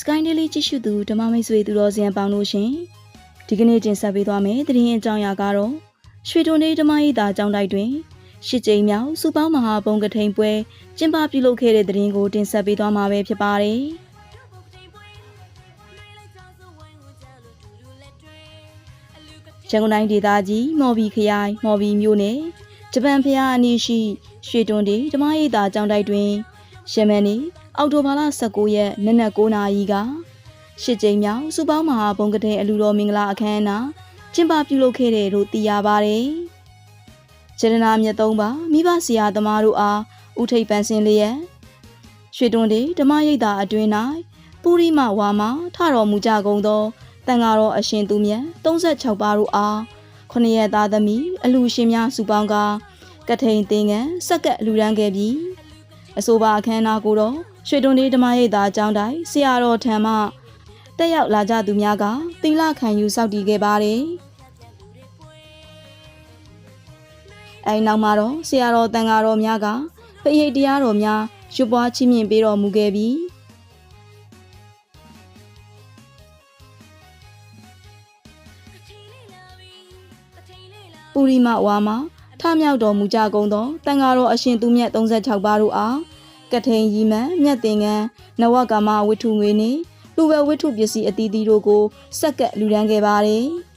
Sky Daily ကြည့်ရှုသူဓမ္မမိတ်ဆွေသူတော်စင်အပေါင်းတို့ရှင်ဒီကနေ့တင်ဆက်ပေးသွားမယ့်သတင်းအကြောင်းအရာကတော့ရွှေတွန်လေးဓမ္မရိပ်သာကျောင်းတိုက်တွင်ရှစ်ကြိမ်မြောက်စူပေါင်းမဟာဘုံကထိန်ပွဲကျင်းပပြုလုပ်ခဲ့တဲ့သတင်းကိုတင်ဆက်ပေးသွားမှာပဲဖြစ်ပါတယ်ရန်ကုန်တိုင်းဒေသကြီးမော်ဘီခရိုင်မော်ဘီမြို့နယ်ဂျပန်ဖျားအနီးရှိရွှေတွန်ဒီဓမ္မရိပ်သာကျောင်းတိုက်တွင် ရမန်နီအောက်တိုဘာလ19ရက်နနက်9:00နာရီကရှစ်ကြိမ်မြောက်စူပေါင်းမဟာဘုံကတဲ့အလူတော်မင်္ဂလာအခမ်းအနားကျင်းပပြုလုပ်ခဲ့တယ်လို့သိရပါတယ်။ရတနာမြတ်သုံးပါမိဘဆရာသမားတို့အားဥထိပ်ပန်းစင်လျက်ရွှေတွန်းတေဓမ္မရိပ်သာအတွင်း၌ပူရိမဝါမထတော်မူကြကုန်သောတန်ဃာတော်အရှင်သူမြတ်36ပါးတို့အားခொနရက်သားသမီးအလူရှင်များစုပေါင်းကကထိန်သင်္ကန်းစက္ကပ်လူရန်ခဲ့ပြီး အဆိုပါအခမ်းအနားကိုတော့ရွှေတွန်းတေဓမ္မရိပ်သာအကြောင်းတိုင်းဆရာတော်ထံမှတက်ရောက်လာကြသူများကသီလခံယူစောင့်တည်ခဲ့ပါတယ်။အဲဒီနောက်မှာတော့ဆရာတော်တန်ဃာတော်များကဖရိတ်တရားတော်များရွပွားချီးမြှင့်ပေးတော်မူခဲ့ပြီးပူရိမဝါမှာ ထမြောက်တော်မူကြကုန်သောတန်ဃာတော်အရှင်သူမြတ်36ပါးတို့အားကထိန်ရီမန်မြတ်တင်ကန်းနဝကမဝိထုငွေနှင့်လူပဲဝိထုပစ္စည်းအသီးသီးတို့ကိုစက္ကပ်လူဒန်းခဲ့ပါတယ်။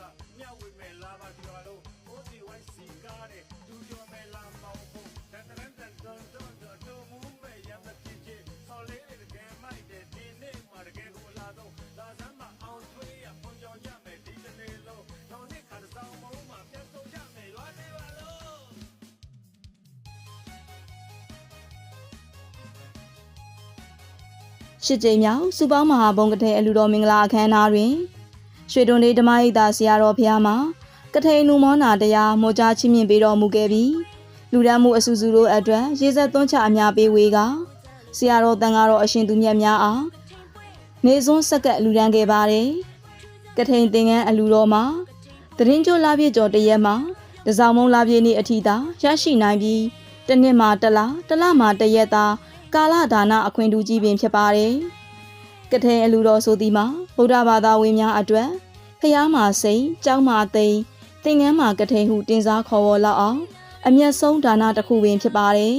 ကြည်လူကမြတ်ဝေမဲ့လာပါဒီတော်လုံးအိုးစီဝိုင်းစီကားတဲ့ဒူကျော်မဲ့လာမောင်းဖို့တန်တန်တန်တန်တန်တန်တူမူမဲ့ရမဖြစ်ချင်ဆော်လေးတကယ်မိုက်တဲ့ဒီနေ့မှာတကယ်ကိုလာတော့လာစမ်းမအောင်ထွေးရပုံကြောင်ရမယ်ဒီတစ်နေ့လုံးနောက်နေ့ခါဆောင်မုံမှာပြန်ဆုံးရမယ်ရွာနေပါလို့ရှစ်ကြိမ်မြောက်စူပေါင်းမဟာဘုံကထဲအလူတော်မင်္ဂလာအခမ်းအနားတွင် ရွှေတွန်လေးဓမ္မရိပ်သာဆရာတော်ဖျားမှာကထိန်နုမောနာတရားမောကြားချင်းမြင့်ပေးတော်မူခဲ့ပြီးလူဒန်းမှုအဆူဆူတို့အတွက်ရေဆက်သွန်းချအများပေးဝေးကဆရာတော်တန်ဃာတော်အရှင်သူမြတ်များအားနေစွန်းဆက်ကပ်လူဒန်းခဲ့ပါတယ်ကထိန်သင်္ကန်းအလူတော်မှာတရင်ကျိုးလာပြည့်ကျော်တရက်မှာတစောင်းမုံလာပြည့်နေ့အထိသာရရှိနိုင်ပြီးတစ်နှစ်မှာတစ်လတစ်လမှာတစ်ရက်သာကာလဒါနအခွင့်အထူးကြီးပင်ဖြစ်ပါတယ်။ကထဲအလူတော်ဆိုသည်မှာ ဗုဒ္ဓဘာသာဝင်များအတွက်ဖျားမှာစိန်ကြောင်းမှာသိန်သင်္ကန်းမှာကထဲဟုတင်စားခေါ်ဝေါ်လောက်အောင်အမျက်ဆုံးဒါနတစ်ခုပင်ဖြစ်ပါတယ်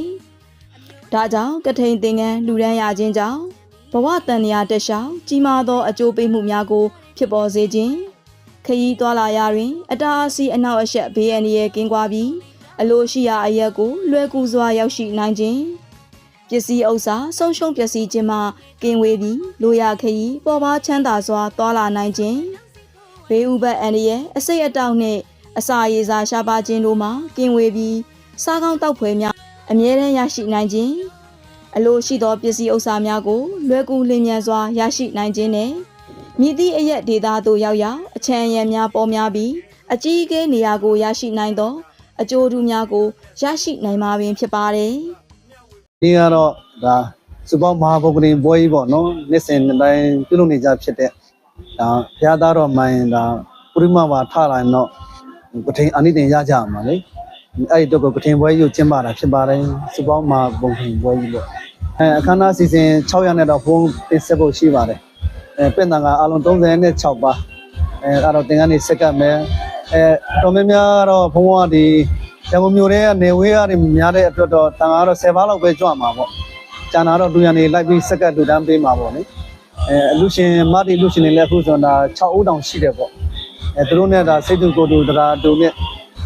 ။ဒါကြောင့်ကထိန်သင်္ကန်းလူရန်ရခြင်းကြောင့်ဘဝတန်ရာတက်ရှောင်းကြီးမားသောအကျိုးပေးမှုများကို ဖြစ်ပေါ်စေခြင်းခရီးသွားလာရာတွင် အတားအဆီးအနောက်အရှက်ဘေးအန္တရာယ်ကင်းကွာပြီးအလိုရှိရာအရက်ကိုလွယ်ကူစွာရောက်ရှိနိုင်ခြင်း ပစ္စည်းဥစ္စာဆုံးရှုံးပျက်စီးခြင်းမှကင်းဝေးပြီးလိုရာခရီးပေါ်ပါချမ်းသာစွာသွာလာနိုင်ခြင်းဘေးဥပတ်အန္တရာယ်အစိတ်အတောက်နှင့်အစာရေစာရှားပါခြင်းတို့မှကင်းဝေးပြီးစားကောင်းတောက်ဖွယ်များအမြဲတမ်းရရှိနိုင်ခြင်းအလိုရှိသောပစ္စည်းဥစ္စာများကိုလွယ်ကူလျင်မြန်စွာရရှိနိုင်ခြင်းနဲ့မြည်သည့်အရက်ဒေသသို့ရောက်ရောက်အချမ်းအရံများပေါ်များပြီးအကြီးအကဲနေရာကိုရရှိနိုင်သော အကျိုးထူးများကိုရရှိနိုင်မှာပင်ဖြစ်ပါတယ် ဒီကတော့ဒါစူပေါင်းမဟာဘုဂရင်ပွဲကြီးပေါ့နော်နှစ်စဉ်နှစ်တိုင်းပြုလုပ်နေကြဖြစ်တဲ့ဒါဘုရားသားတော်မှန်ဒါပုရိမဝါထလာရင်တော့ပထင်အနိတင်ရကြမှာလေအဲ့ဒီတော့ပထင်ပွဲကြီးကိုကျင်းပတာဖြစ်ပါတယ်စူပေါင်းမဟာဘုဂရင်ပွဲကြီးပေါ့အဲအခမ်းအနားစီစဉ်600နဲ့တော့ဘုံတင်ဆက်ဖို့ရှိပါတယ်အဲပြင်တန်ကအလုံး36ပါအဲအဲ့တော့တင်ကနေစက်ကပ်မယ်အဲတော်များများကတော့ဘုံကဒီ ရန်ကုန်မြို့ထဲကနေဝေးရတယ်များတဲ့အတွက်တော့တန်ကတော့10ပါးလောက်ပဲကြွမှာပေါ့။ကျန်တာတော့လူရန်နေလိုက်ပြီးစက်ကတ်လူတန်းပေးမှာပေါ့လေ။အဲအလူရှင်မတီလူရှင်တွေလည်းအခုဆိုတော့ဒါ6ဦးတောင်ရှိတယ်ပေါ့။အဲသူတို့နဲ့ဒါစိတ်တူကိုယ်တူတရားတူနဲ့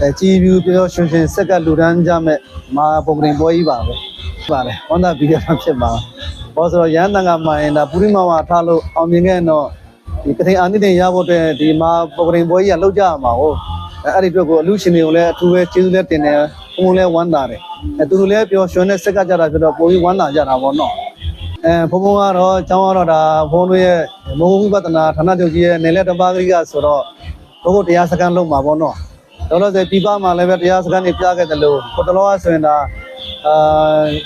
အဲကြီးပြူပြောရွှင်ရွှင်စက်ကတ်လူတန်းကြမဲ့မာပုံရင်ပွဲကြီးပါပဲ။ပါတယ်။ဝန္တာဘီရမှာဖြစ်ပါ။ဘောဆိုတော့ရန်တန်ကမှရင်ဒါပုရိမဝါထားလို့အောင်မြင်ခဲ့တော့ဒီကထိန်အာနိတင်ရဖို့အတွက်ဒီမာပုံရင်ပွဲကြီးကလောက်ကြရမှာဟုတ်။ အဲအဲ့ဒီအတွက်ကိုအလူရှင်တွေကိုလည်းအထူးပဲကျေးဇူးလည်းတင်တယ်ဘုံလည်းဝမ်းသာတယ်အဲသူတို့လည်းပြောရွှင်တဲ့စက်ကကြတာဖြစ်တော့ပုံပြီးဝမ်းသာကြတာပေါ့နော်အဲဘုံဘုံကတော့ကျောင်းကတော့ဒါဘုံတို့ရဲ့မဟုတ်ဝိပဿနာဌာနချုပ်ကြီးရဲ့နေလက်တပါးကလေးကဆိုတော့ဘုကိုတရားစခန်းလုံးမှာပေါ့နော်တော်လို့ဆိုပြပမှာလည်းပဲတရားစခန်းနေပြခဲ့တယ်လို့ကိုတလောကဆိုရင်ဒါအာ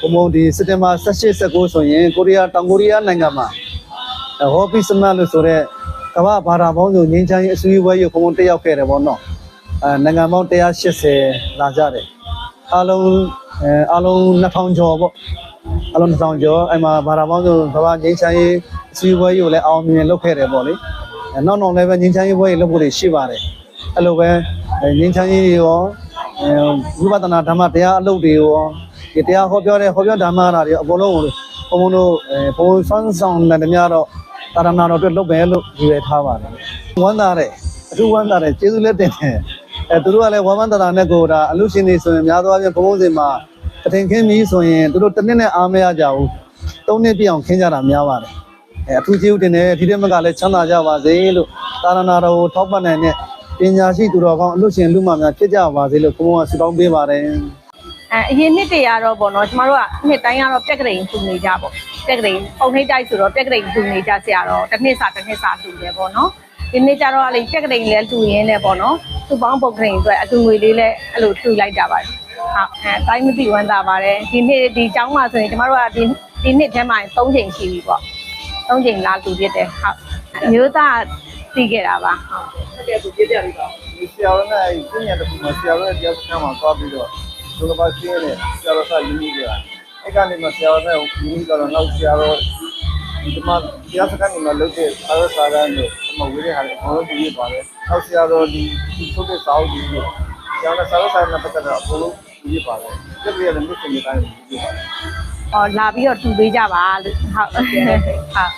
ဘုံဘုံဒီစက်တင်ဘာ18 19ဆိုရင်ကိုရီးယားတောင်ကိုရီးယားနိုင်ငံမှာဟောပီစမတ်လို့ဆိုတော့ကမ္ဘာဘာသာပေါင်းစုံငင်းချမ်းရေးအစည်းအဝေးရုပ်ဘုံဘုံတက်ရောက်ခဲ့တယ်ပေါ့နော် အဲနိုင်ငံပေါင်း180လာကြတယ်အားလုံးအဲအားလုံး2000ကျော်ပေါ့အလုံးတစ်ဆောင်ကျော်အဲ့မှာဘာသာပေါင်းစုံကဘာငင်းချမ်းရေးအစည်းအဝေးကိုလည်းအောင်မြင်လုပ်ခဲ့တယ်ပေါ့လေအဲနောက်နောက်လည်းပဲငင်းချမ်းရေးဘွဲတွေလုပ်ဖို့တွေရှိပါတယ်အဲ့လိုပဲငင်းချမ်းရေးတွေရောအဲဝိပဿနာဓမ္မတရားအလုပ်တွေရောဒီတရားဟောပြောတဲ့ဟောပြောဓမ္မရာတွေအကုန်လုံးကိုဘုံဘုံတို့အဲဘုံဆွမ်းဆောင်တဲ့များတော့တာရဏတော်အတွက်လုပ်ပဲလို့ရည်ရွယ်ထားပါတယ်ဝမ်းသာတဲ့အထူးဝမ်းသာတဲ့ကျေးဇူးလက်တင်တယ် အဲသူတို့ကလည်းဝမ်းမန္တရာနဲ့ကိုဒါအလူရှင်တွေဆိုရင်များသောအားဖြင့်ဘုံဘုံစင်မှာတထင်ခင်းပြီဆိုရင်သူတို့တစ်နှစ်နဲ့အားမရကြဘူးသုံးနှစ်ပြည့်အောင်ခင်းကြတာများပါတယ်အဲအထူးကျေးဇူးတင်တယ်ဒီတဲ့မကလည်းချမ်းသာကြပါစေလို့သာရဏတော်ကိုထောက်ပံ့နိုင်တဲ့ပညာရှိသူတော်ကောင်းအလို့ရှင်လူမများဖြစ်ကြပါစေလို့ဘုန်းဘုန်းကဆုတောင်းပေးပါတယ်အဲအရင်နှစ်တွေကတော့ပေါ့နော်ကျမတို့ကနှစ်တိုင်းကတော့ပြက်ကလေးထူနေကြပေါ့ပြက်ကလေးပုံနှိမ့်တိုက်ဆိုတော့ပြက်ကလေးထူနေကြဆရာတော့တစ်နှစ်စာတစ်နှစ်စာထူတယ်ပေါ့နော်ဒီနေ့ကျတော့အဲ့ဒီပြက်ကလေးလည်းထူရင်းနဲ့ပေါ့နော် သူ့ပေါင်းပုတ်ကလေးအတွက်အတူငွေလေးလည်းအဲ့လိုထူလိုက်တာပါဟုတ်အဲတိုင်းမသိဝမ်းသာပါတယ်ဒီနှစ်ဒီကျောင်းမှာဆိုရင်ကျမတို့ကဒီဒီနှစ်ထဲမှာ3ချိန်ရှိပြီပေါ့3ချိန်လာလူဖြစ်တယ်ဟုတ်အမျိုးသားသိခဲ့တာပါဟုတ်ဒီဆရာတော်နဲ့အဲဒီပညာတစ်ခုမှာဆရာတော်ရဲ့တရားစခန်းမှာသွားပြီးတော့ဒုက္ခပါရှင်းနေဆရာတော်ကယူနေကြတာအဲ့ကနေမှဆရာတော်နဲ့ယူနေတော့နောက်ဆရာတော်ဒီမှာတရားစခန်းမှာလုပ်တဲ့ဆရာတော်စာရန်တို့အမဝေးတဲ့ဟာတွေအကုန်လုံးပြည့်ပါတယ် နောက်ဆရာတော်ဒီဒီထုတ်တဲ့စာအုပ်ကြီးတွေဆရာတော်ဆရာတော်စာရန်နဲ့ပတ်သက်တာအကုန်လုံးပြည့်ပါတယ်တကယ်လည်းမြစ်စင်တိုင်းပြည့်ပါတယ်ဟောလာပြီးတော့ထူပေးကြပါလို့ဟုတ်ဟုတ်